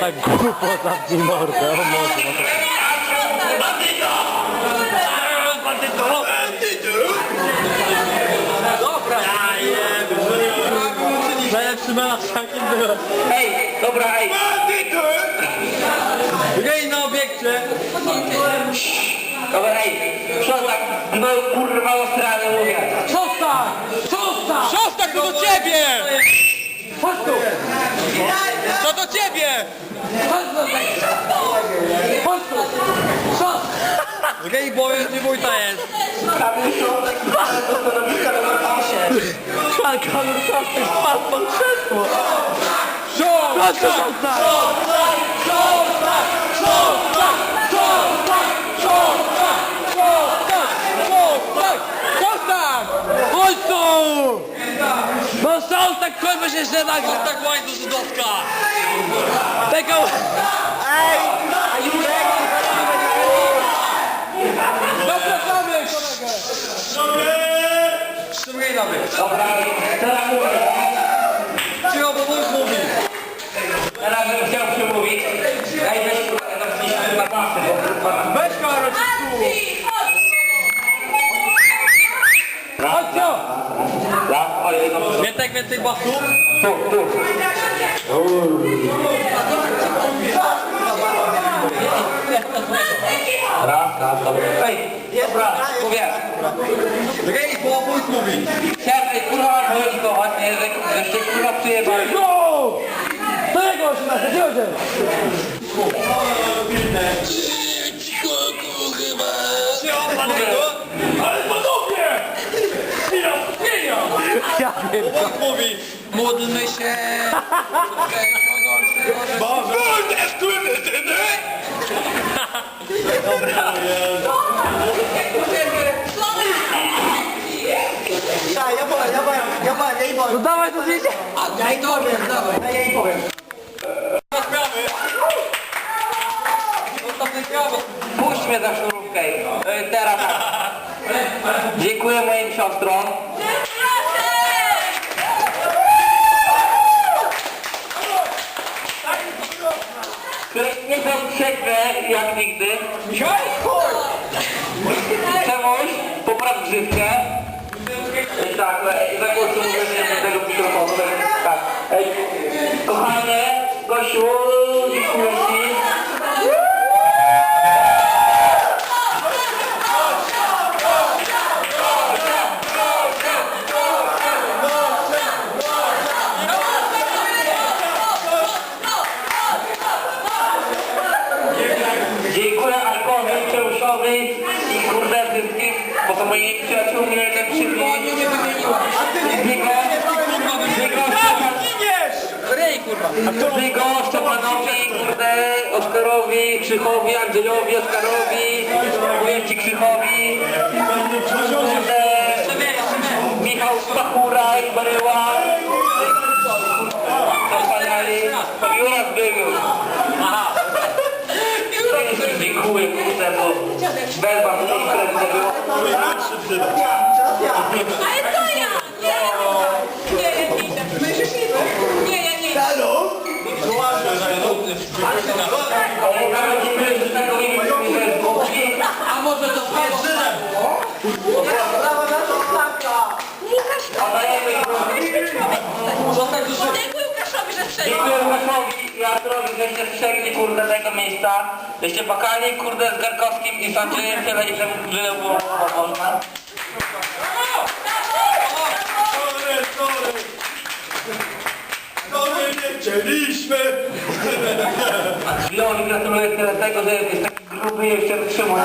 Tak głupo zamknij mordę, o może. Dobra! Najlepszy melanż jakim byłem. Ej, dobra, ej! Ryj na obiekcie! Dobra, ej! Co tak? No kurwa ostrany mówię! Zostań! Zostań! Szostak, to do ciebie! Chodź tu! To do ciebie! Chodź tu! Chodź tu! Zostań! Ryj, bo już nie wójta jest! Pan Kamil Sostek spadł pod krzesło! Chodź tu, zostań! Szostak! Chodź tu! No Sostek w końcu się jeszcze nagra! Szostak łańcuch żydowska! Tego... Zapraszamy kolegę! Na mnie! Dobra, Więcej, więcej basu! Tu, tu. Raz, raz, dobra. Ej, dobra. Ryj, bo wójt mówi! Tej kurwa wojskować, nie, że, że się kurwa przyjebali. No! Do jego się nasze, gdzie on Ale Ja pierdolę. Wójt mówi! Módlmy się! No dawaj to zdjęcie! Sprawy! Ostatnie prawo! Puść mnie za szurówkę. E, Teraz tak. Dziękuję moim siostrom. Są trzeźwe jak nigdy. Czemuś, popraw grzywkę. Tak, e, Przeuszowi i kurde wszystkim, bo to moi przyjaciółmi najlepszymi. Zbigo, Zbigo, Ryj, kurwa! Zbigo, Szczepanowi, kurde, Oskarowi, Krzychowi, Andrzejowi, Oskarowi, powiem Ci Krzychowi, kurde, Michał Stachura i Baryła. Wspaniali, Juras był. Aha. Dziękuję, tej imprezy nie było. Ale to ja! Nie, nie, ja nie. Nie, ja nie dziękuję, że tak robimy, że jest głupi. A może to pierwszy? A dajemy Zostań do szyby! Dziękuję Łukaszowi, że strzelił. I Arturowi, żeście strzegli, kurde, tego miejsca. Żeście bakali, kurde, z Garkowskim i Andrzejem tyle, i tyle było wolne. Sorry, sorry! Sorry, nie chcieliśmy! Leon, gratuluję tyle tego, że jest taki gruby i jeszcze wytrzymuje.